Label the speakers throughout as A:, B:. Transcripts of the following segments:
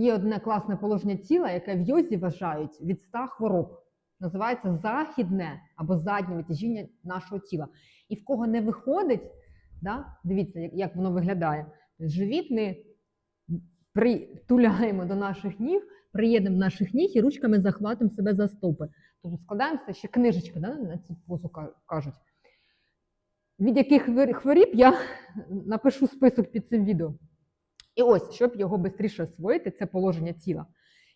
A: Є одне класне положення тіла, яке в йозі вважають від 100 хвороб. Називається західне або заднє витяжіння нашого тіла. І в кого не виходить, да, дивіться, як, як воно виглядає. Живіт ми притуляємо до наших ніг, приєднемо наших ніг і ручками захватимо себе за стопи. Тобто складаємося ще книжечка да, на цю позу кажуть. Від яких хворіб я напишу список під цим відео. І ось, щоб його швидше освоїти, це положення тіла.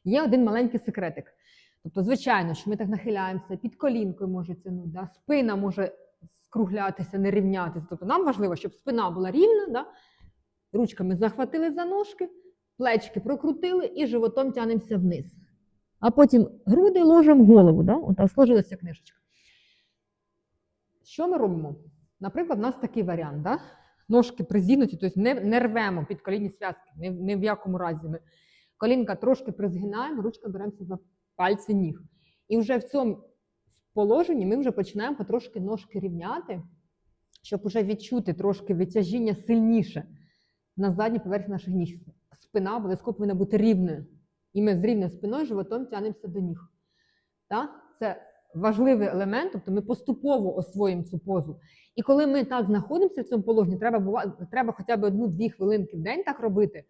A: Є один маленький секретик. Тобто, звичайно, що ми так нахиляємося, під колінкою може тягнути, да? спина може скруглятися, не рівнятися. Тобто нам важливо, щоб спина була рівна, да? ручками захватили за ножки, плечки прокрутили і животом тянемося вниз. А потім груди ложимо голову. Да? Отак сложилася книжечка. Що ми робимо? Наприклад, у нас такий варіант. Да? Ножки призігнуті, тобто не, не рвемо під колінні зв'язки, ні, ні в якому разі. Ми колінка трошки призгинаємо, ручка беремося за пальці ніг. І вже в цьому положенні ми вже починаємо потрошки ножки рівняти, щоб вже відчути трошки витяжіння сильніше на задній поверхні наших ніг. Спина обов'язково повинна бути рівною. І ми з рівною спиною животом тянемося до ніг. Так? Це важливий елемент, тобто ми поступово освоїмо цю позу. І коли ми так знаходимося в цьому положенні, треба, бува- треба хоча б одну-дві хвилинки в день так робити.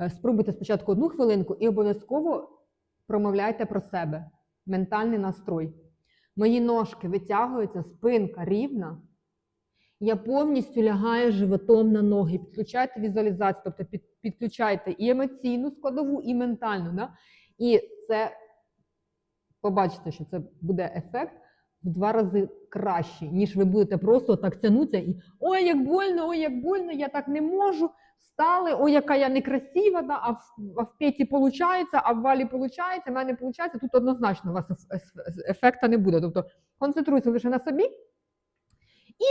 A: Е, Спробуйте спочатку одну хвилинку і обов'язково промовляйте про себе. Ментальний настрой. Мої ножки витягуються, спинка рівна. Я повністю лягаю животом на ноги. Підключайте візуалізацію, тобто під, підключайте і емоційну складову, і ментальну. Да? І це побачите, що це буде ефект в два рази кращий, ніж ви будете просто так тягнутися і ой, як больно, ой, як больно, я так не можу. Стали, ой, яка я некрасива, да, а в, а в Петі виходить, а в Валі виходить, в мене виходить. Тут однозначно у вас еф- еф- ефекта не буде. Тобто концентруйся лише на собі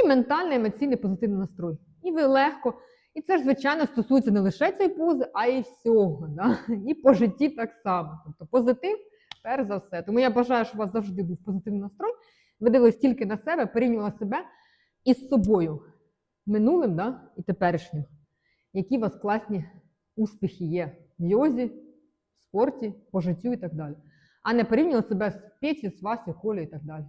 A: і ментальний, емоційний позитивний настрой. І ви легко. І це ж, звичайно, стосується не лише цієї пози, а й всього. Да? І по житті так само. Тобто позитив, перш за все. Тому я бажаю, щоб у вас завжди був позитивний настрой. Ви дивились тільки на себе, порівнювали себе із собою, минулим да? і теперішнім. Які у вас класні успіхи є в йозі, в спорті, по життю і так далі. А не порівнювали себе з Петі, з Васі, Колі і так далі.